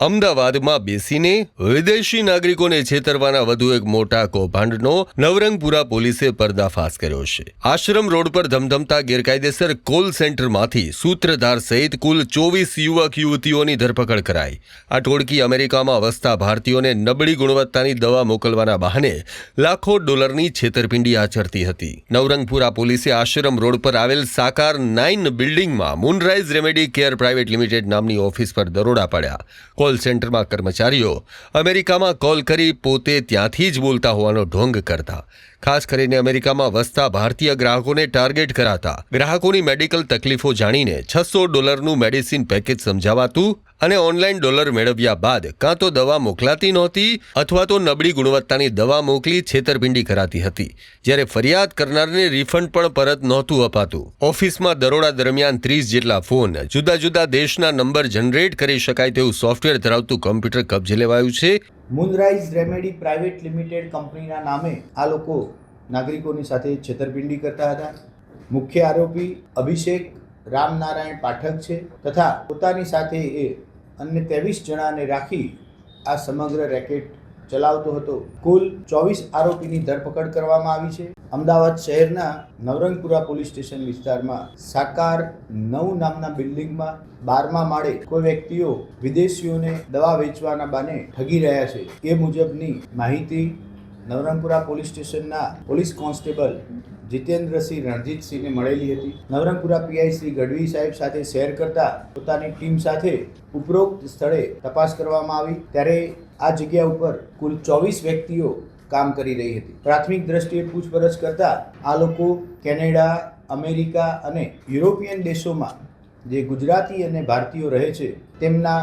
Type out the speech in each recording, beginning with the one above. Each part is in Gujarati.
અમદાવાદમાં બેસીને વિદેશી નાગરિકોને છેતરવાના વધુ એક મોટા કૌભાંડનો નવરંગપુરા પોલીસે પર્દાફાશ કર્યો છે. આશ્રમ રોડ પર ધમધમતા ગેરકાયદેસર કોલ સેન્ટરમાંથી સૂત્રધાર સહિત કુલ ચોવીસ યુવક યુવતીઓની ધરપકડ કરાઈ. આ ટોળકી અમેરિકામાં વસતા ભારતીયોને નબળી ગુણવત્તાની દવા મોકલવાના બહાને લાખો ડોલરની છેતરપિંડી આચરતી હતી. નવરંગપુરા પોલીસે આશ્રમ રોડ પર આવેલ સાકાર નાઇન બિલ્ડિંગમાં Moonrise Remedy Care Private Limited નામની ઓફિસ પર દરોડા પાડ્યા. કોલ સેન્ટરમાં કર્મચારીઓ અમેરિકામાં કોલ કરી પોતે ત્યાંથી જ બોલતા હોવાનો ઢોંગ કરતા. ખાસ કરીને અમેરિકામાં વસતા ભારતીય ગ્રાહકોને ટાર્ગેટ કરાતા. ગ્રાહકોની મેડિકલ તકલીફો જાણીને છસો ડોલરનું મેડિસિન પેકેજ સમજાવાતું અને ઓનલાઈન ડોલર મેળવ્યા બાદ કાં તો દવા મોકલાતી નહોતી અથવા તો નબળી ગુણવત્તાની દવા મોકલી છેતરપિંડી કરાતી હતી. જ્યારે ફરિયાદ કરનારને રિફંડ પણ પરત નહોતું અપાતું. ઓફિસમાં દરોડા દરમિયાન ત્રીસ જેટલા ફોન જુદા જુદા દેશના નંબર જનરેટ કરી શકાય તેવું સોફ્ટવેર ધરાવતું કમ્પ્યુટર કબજે લેવાયું છે. મુનરાઇઝ રેમેડી પ્રાઇવેટ લિમિટેડ કંપનીના નામે આ લોકો નાગરિકોની સાથે છેતરપિંડી કરતા હતા. મુખ્ય આરોપી અભિષેક રામનારાયણ પાઠક છે તથા પોતાની સાથે એ અન્ય ત્રેવીસ જણાને રાખી આ સમગ્ર રેકેટ ચલાવતો હતો. કુલ ચોવીસ આરોપીની ધરપકડ કરવામાં આવી છે. અમદાવાદ શહેરના નવરંગપુરા પોલીસ સ્ટેશન વિસ્તારમાં સાકાર નવ નામના બિલ્ડિંગમાં બારમા માળે કોઈ વ્યક્તિઓ વિદેશીઓને દવા વેચવાના બાને ઠગી રહ્યા છે. એ મુજબની માહિતી નવરંગપુરા પોલીસ સ્ટેશનના પોલીસ કોન્સ્ટેબલ જીતેન્દ્રસિંહ રણજીતસિંહને મળેલી હતી. નવરંગપુરા પીઆઈ શ્રી ગઢવી સાહેબ સાથે શેર કરતા પોતાની ટીમ સાથે ઉપરોક્ત સ્થળે તપાસ કરવામાં આવી. ત્યારે આ જગ્યા ઉપર કુલ ચોવીસ વ્યક્તિઓ કામ કરી રહી હતી. પ્રાથમિક દ્રષ્ટિએ પૂછપરછ કરતા આ લોકો કેનેડા, અમેરિકા અને યુરોપિયન દેશોમાં જે ગુજરાતી અને ભારતીયો રહે છે, તેમના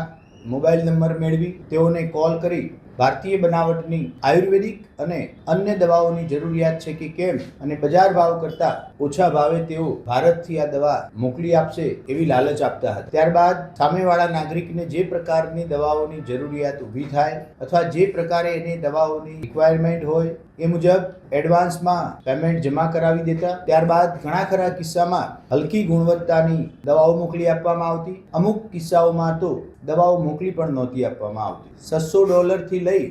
મોબાઈલ નંબર મેળવી તેઓને કોલ કરી ભારતીય બનાવટની આયુર્વેદિક અને અન્ય દવાઓની જરૂરિયાત છે કે કેમ અને બજાર ભાવ કરતાં ઓછા ભાવે તેઓ ભારતથી આ દવા મોકલી આપશે એવી લાલચ આપતા હતા. ત્યારબાદ સામેવાળા નાગરિકને જે પ્રકારની દવાઓની જરૂરિયાત ઊભી થાય અથવા જે પ્રકારે એની દવાઓની રિક્વાયરમેન્ટ હોય એ મુજબ એડવાન્સમાં પેમેન્ટ જમા કરાવી દેતા, ત્યારબાદ ઘણા ખરા કિસ્સામાં હલકી ગુણવત્તાની દવાઓ મોકલી આપવામાં આવતી. અમુક કિસ્સાઓમાં તો દવાઓ મોકલી પણ નહોતી આપવામાં આવતી. છસો ડોલરથી લઈ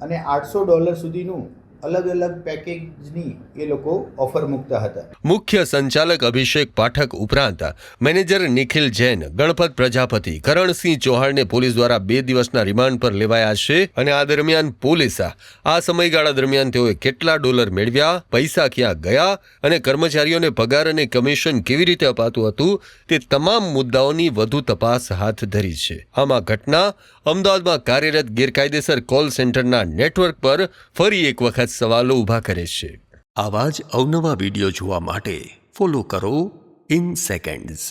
અને આઠસો ડોલર સુધીનું અલગ અલગ પેકેજની એ લોકો ઓફર મૂકતા હતા. મુખ્ય સંચાલક અભિષેક પાઠક ઉપરાંત મેનેજર નિખિલ જૈન, ગણપત પ્રજાપતિ, કરણસિંહ ચૌહાણને પોલીસ દ્વારા બે દિવસના રિમાન્ડ પર લેવાયા છે અને આ દરમિયાન પોલીસ આ સમયગાળા દરમિયાન તેઓએ કેટલા ડોલર મેળવ્યા, પૈસા ક્યાં ગયા અને કર્મચારીઓને પગાર અને કમિશન કેવી રીતે અપાતું હતું તે તમામ મુદ્દાઓની વધુ તપાસ હાથ ધરી છે. આમાં ઘટના, અમદાવાદમાં કાર્યરત ગેરકાયદેસર કોલ સેન્ટરના નેટવર્ક પર ફરી એક વખત સવાલો ઊભા કરે છે. આવા જ અવનવા વીડિયો જોવા માટે ફોલો કરો. In seconds